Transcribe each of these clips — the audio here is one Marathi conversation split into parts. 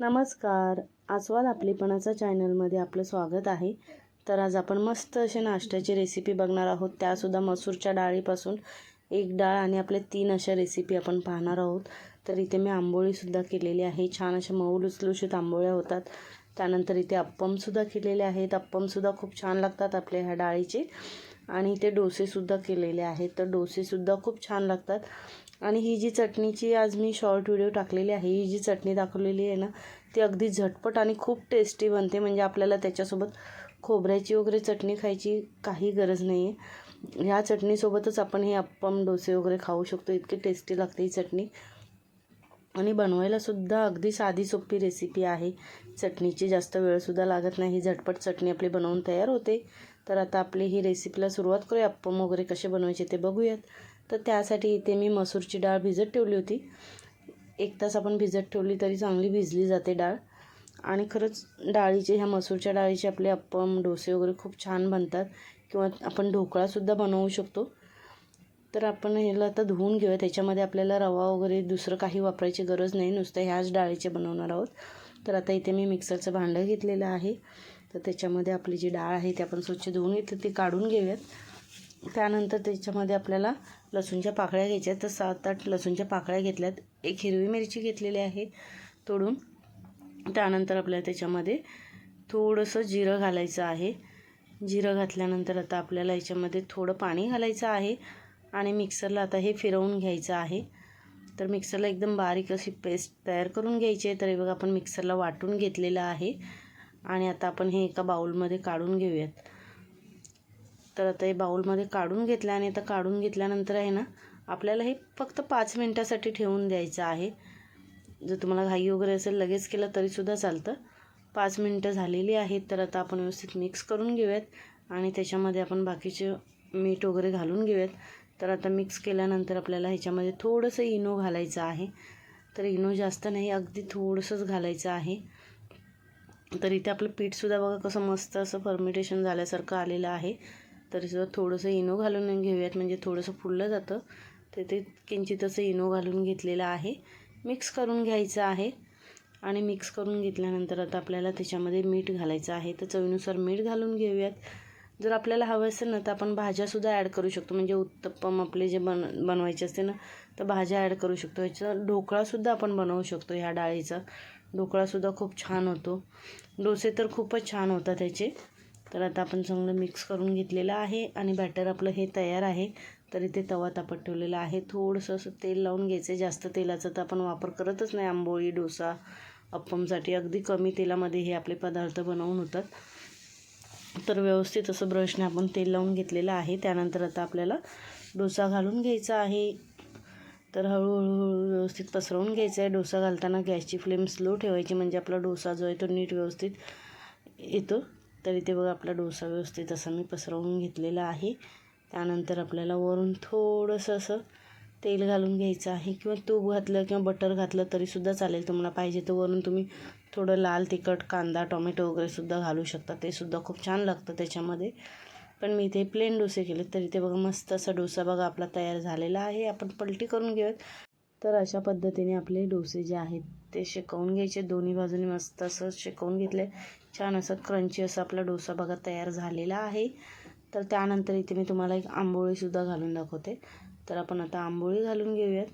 नमस्कार. आस्वाद आपलेपणाचा चॅनलमध्ये आपलं स्वागत आहे. तर आज आपण मस्त असे नाश्त्याची रेसिपी बघणार आहोत. त्यासुद्धा मसूरच्या डाळीपासून एक डाळ आणि आपल्या तीन अशा रेसिपी आपण पाहणार आहोत. तर इथे मी आंबोळीसुद्धा केलेली आहे. छान अशा मऊ लुसलुशीत आंबोळ्या होतात. त्यानंतर इथे अप्पमसुद्धा केलेले आहेत. अप्पमसुद्धा खूप छान लागतात आपल्या ह्या डाळीचे. आणि इथे डोसेसुद्धा केलेले आहेत. तर डोसेसुद्धा खूप छान लागतात. आणि ही जी चटणीची आज मी शॉर्ट व्हिडिओ टाकलेली आहे ही जी चटणी दाखवलेली आहे ना ती अगदी झटपट आणि खूप टेस्टी बनते. म्हणजे आपल्याला त्याच्यासोबत खोबऱ्याची वगैरे चटणी खायची काही गरज नाही आहे ह्या चटणीसोबतच आपण हे अप्पम डोसे वगैरे खाऊ शकतो. इतकी टेस्टी लागते ही चटणी. आणि बनवायलासुद्धा अगदी साधी सोपी रेसिपी आहे. चटणीची जास्त वेळसुद्धा लागत नाही. ही झटपट चटणी आपली बनवून तयार होते. तर आता आपली ही रेसिपीला सुरुवात करूया. अप्पम वगैरे कसे बनवायचे ते बघूयात. तर त्यासाठी इथे मी मसूरची डाळ भिजत ठेवली होती. एक तास आपण भिजत ठेवली तरी चांगली भिजली जाते डाळ. आणि खरंच डाळीचे ह्या मसूरच्या डाळीचे आपले अप्पम डोसे वगैरे खूप छान बनतात. किंवा आपण ढोकळासुद्धा बनवू शकतो. तर आपण ह्याला आता धुवून घेऊया. त्याच्यामध्ये आपल्याला रवा वगैरे दुसरं काही वापरायची गरज नाही. नुसतं ह्याच डाळीचे बनवणार आहोत. तर आता इथे मी मिक्सरचं भांडं घेतलेलं आहे. तर त्याच्यामध्ये आपली जी डाळ आहे ती आपण स्वच्छ धुवून घेतली ती काढून घेऊयात. त्यानंतर त्याच्यामध्ये आपल्याला लसूणच्या पाकळ्या घ्यायच्या तर सात आठ लसूणच्या पाकळ्या घेतल्यात. एक हिरवी मिरची घेतलेली आहे तोडून. त्यानंतर आपल्याला त्याच्यामध्ये थोडंसं जिरं घालायचं आहे. जिरं घातल्यानंतर आता आपल्याला याच्यामध्ये थोडं पाणी घालायचं आहे आणि मिक्सरला आता हे फिरवून घ्यायचं आहे. तर मिक्सरला एकदम बारीक अशी पेस्ट तयार करून घ्यायची आहे. तर हे बघा आपण मिक्सरला वाटून घेतलेलं आहे. आणि आता आपण हे एका बाऊलमध्ये काढून घेऊयात. तर आता हे बाऊलमध्ये काढून घेतलं आणि आता काढून घेतल्यानंतर आहे ना आपल्याला हे फक्त पाच मिनटासाठी ठेवून द्यायचं आहे. जर तुम्हाला घाई वगैरे असेल लगेच केलं तरीसुद्धा चालतं. पाच मिनटं झालेली आहेत तर आता आपण व्यवस्थित मिक्स करून घेऊयात. आणि त्याच्यामध्ये आपण बाकीचे मीठ वगैरे घालून घेऊयात. तर आता मिक्स केल्यानंतर आपल्याला ह्याच्यामध्ये थोडंसं इनो घालायचं आहे. तर इनो जास्त नाही अगदी थोडंसंच घालायचं आहे. तर इथे आपलं पीठसुद्धा बघा कसं मस्त असं फर्मिटेशन झाल्यासारखं आलेलं आहे. तरीसुद्धा थोडंसं इनो घालून घेऊयात. म्हणजे थोडंसं फुललं जातं. तर ते किंचित असं इनो घालून घेतलेलं आहे. मिक्स करून घ्यायचं आहे. आणि मिक्स करून घेतल्यानंतर आता आपल्याला त्याच्यामध्ये मीठ घालायचं आहे. तर चवीनुसार मीठ घालून घेऊयात. जर आपल्याला हवं असेल ना तर आपण भाज्यासुद्धा ॲड करू शकतो. म्हणजे उत्तप्पम आपले जे बन बनवायचे असते ना तर भाज्या ॲड करू शकतो. ह्याचा ढोकळासुद्धा आपण बनवू शकतो ह्या डाळीचा. ढोकळासुद्धा खूप छान होतो. डोसे तर खूपच छान होतात त्याचे. तर आता आपण चांगलं मिक्स करून घेतलेलं आहे आणि बॅटर आपलं हे तयार आहे. तर इथे तवा तापत ठेवलेला आहे. थोडंसं असं तेल लावून घ्यायचं जास्त तेलाचा तर आपण वापर करतच नाही. आंबोळी डोसा अप्पमसाठी अगदी कमी तेलामध्ये हे आपले पदार्थ बनवून होतात. तर व्यवस्थित असं ब्रशने आपण तेल लावून घेतलेलं आहे. त्यानंतर आता आपल्याला डोसा घालून घ्यायचा आहे. तर हळूहळू व्यवस्थित पसरवून घ्यायचं आहे. डोसा घालताना गॅसची फ्लेम स्लो ठेवायची म्हणजे आपला डोसा जो आहे तो नीट व्यवस्थित येतो. तर इथे बघा आपला डोसा व्यवस्थित असा मी पसरवून घेतलेला आहे. त्यानंतर आपल्याला वरून थोडंसं असं तेल घालून घ्यायचं आहे किंवा तूप घातलं किंवा बटर घातलं तरीसुद्धा चालेल. तुम्हाला पाहिजे तर वरून तुम्ही थोडं लाल तिखट कांदा टोमॅटो वगैरेसुद्धा घालू शकता. ते सुद्धा खूप छान लागतं त्याच्यामध्ये. पण मी इथे प्लेन डोसे केले तर इथे बघा मस्त असा डोसा बघा आपला तयार झालेला आहे. आपण पलटी करून घेऊयात. तर अशा पद्धतीने आपले डोसे जे आहेत ते शेकवून घ्यायचे. दोन्ही बाजूने मस्त असं शेकवून घेतले. छान असं क्रंची असं आपला डोसा बघा तयार झालेला आहे. तर त्यानंतर इथे मी तुम्हाला एक आंबोळीसुद्धा घालून दाखवते. तर आपण आता आंबोळी घालून घेऊयात.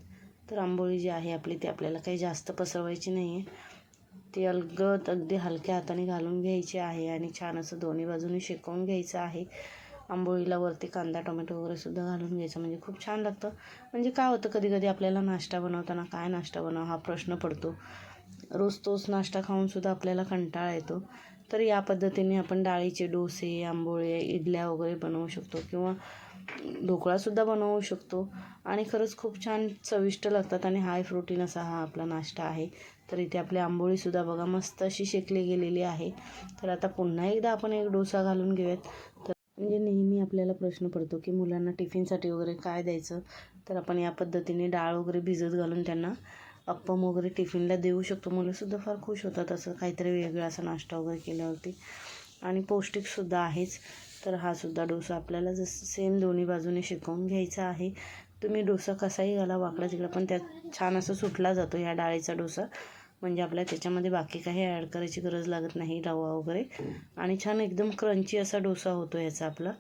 तर आंबोळी जी आहे आपली ती आपल्याला काही जास्त पसरवायची नाही आहे ती अलगद अगदी हलक्या हाताने घालून घ्यायची आहे आणि छान असं दोन्ही बाजूने शेकवून घ्यायचं आहे. आंबोळीला वरती कांदा टोमॅटो वगैरेसुद्धा घालून घ्यायचं म्हणजे खूप छान लागतं. म्हणजे काय होतं कधी कधी आपल्याला नाश्ता बनवताना काय नाश्ता बनवा हा प्रश्न पडतो. रोज तोच नाश्ता खाऊनसुद्धा आपल्याला कंटाळा येतो. तर या पद्धतीने आपण डाळीचे डोसे आंबोळे इडल्या वगैरे बनवू शकतो किंवा ढोकळासुद्धा बनवू शकतो. आणि खरंच खूप छान चविष्ट लागतात आणि हाय प्रोटीन असा हा आपला नाश्ता आहे. तर इथे आपली आंबोळीसुद्धा बघा मस्त अशी शेकली गेलेली आहे. तर आता पुन्हा एकदा आपण एक डोसा घालून घेऊयात. तर म्हणजे नेहमी आपल्याला प्रश्न पडतो की मुलांना टिफिनसाठी वगैरे काय द्यायचं? तर आपण या पद्धतीने डाळ वगैरे भिजत घालून त्यांना अप्पम वगैरे टिफिनला देऊ शकतो. मुलंसुद्धा फार खुश होतात असं काहीतरी वेगळा असा नाश्ता वगैरे केल्यावरती. आणि पौष्टिकसुद्धा आहेच. तर हा सुद्धा डोसा आपल्याला जसं सेम दोन्ही बाजूने शिकवून घ्यायचा आहे. तुम्ही डोसा कसाही घाला वाकडा तिकडा पण त्यात छान असं सुटला जातो ह्या डाळीचा डोसा. म्हणजे आपल्याला त्याच्यामध्ये बाकी काही ॲड करायची गरज लागत नाही रवा वगैरे. आणि छान एकदम क्रंची असा डोसा होतो याचा आपला.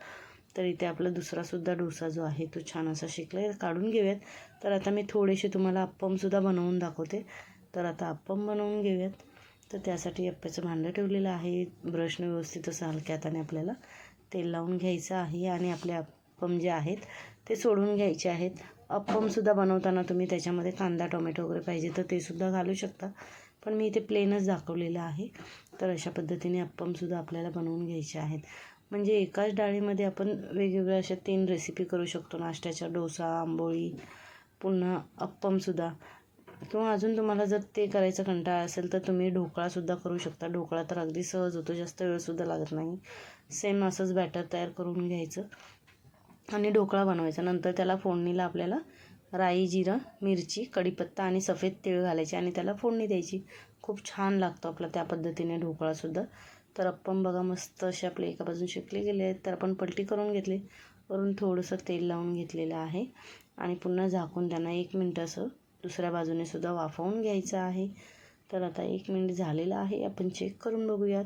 तर इथे आपला दुसरासुद्धा डोसा जो आहे तो छान असा शिकला आहे काढून घेऊयात. तर आता मी थोडेसे तुम्हाला अप्पमसुद्धा बनवून दाखवते. तर आता अप्पम बनवून घेऊयात. तर त्यासाठी अप्प्याचं भांडं ठेवलेलं आहे. ब्रशनं व्यवस्थित असं हलक्या हाताने आपल्याला तेल लावून घ्यायचं आहे आणि आपले अप्पम जे आहेत ते सोडून घ्यायचे आहेत. अप्पमसुद्धा बनवताना तुम्ही त्याच्यामध्ये कांदा टोमॅटो वगैरे पाहिजे तर ते सुद्धा घालू शकता. पण मी इथे प्लेनच दाखवलेलं आहे. तर अशा पद्धतीने अप्पमसुद्धा आपल्याला बनवून घ्यायचे आहेत. म्हणजे एकाच डाळीमध्ये आपण वेगवेगळ्या अशा तीन रेसिपी करू शकतो. नाश्त्याच्या डोसा आंबोळी पुन्हा अप्पमसुद्धा किंवा अजून तुम्हाला जर ते करायचं कंटाळा असेल तर तुम्ही ढोकळासुद्धा करू शकता. ढोकळा तर अगदी सहज होतो जास्त वेळसुद्धा लागत नाही. सेम असंच बॅटर तयार करून घ्यायचं. आणि ढोकळा बनवायचा. नंतर त्याला फोडणीला आपल्याला राई जिरं मिरची कढीपत्ता आणि सफेद तीळ घालायचे आणि त्याला फोडणी द्यायची. खूप छान लागतो आपला त्या पद्धतीने ढोकळासुद्धा तर अप्पम बघा मस्त असे आपले एका बाजून शेकले गेले आहेत. तर आपण पलटी करून घेतली. वरून थोडंसं तेल लावून घेतलेलं आहे. आणि पुन्हा झाकून त्यांना एक मिनटं असं दुसऱ्या बाजूने सुद्धा वाफवून घ्यायचं आहे. तर आता एक मिनिट झालेलं आहे. आपण चेक करून बघूयात.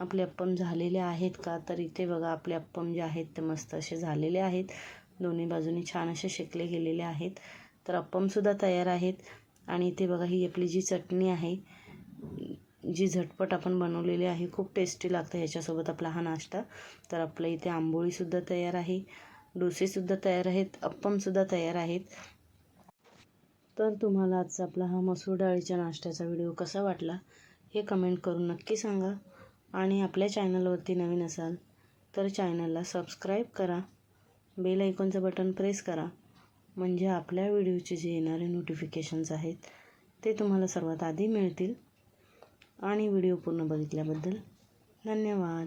आपले अप्पम झालेले आहेत का? तर इथे बघा आपले अप्पम जे आहेत ते मस्त असे झालेले आहेत. दोन्ही बाजूनी छान असे शेकले गेलेले आहेत. तर अप्पमसुद्धा तयार आहेत. आणि इथे बघा ही आपली जी चटणी आहे जी झटपट आपण बनवलेली आहे खूप टेस्टी लागतं ह्याच्यासोबत आपला हा नाश्ता. तर आपल्या इथे आंबोळीसुद्धा तयार आहे. डोसेसुद्धा तयार आहेत. अप्पमसुद्धा तयार आहेत. तर तुम्हाला आजचा आपला हा मसूर डाळीच्या नाश्त्याचा व्हिडिओ कसा वाटला हे कमेंट करून नक्की सांगा. आणि आपल्या चॅनलवरती नवीन असाल तर चॅनलला सबस्क्राईब करा. बेल ऐकॉनचं बटन प्रेस करा. म्हणजे आपल्या व्हिडिओचे जे येणारे नोटिफिकेशन्स आहेत ते तुम्हाला सर्वात आधी मिळतील. आणि व्हिडिओ पूर्ण बघितल्याबद्दल धन्यवाद.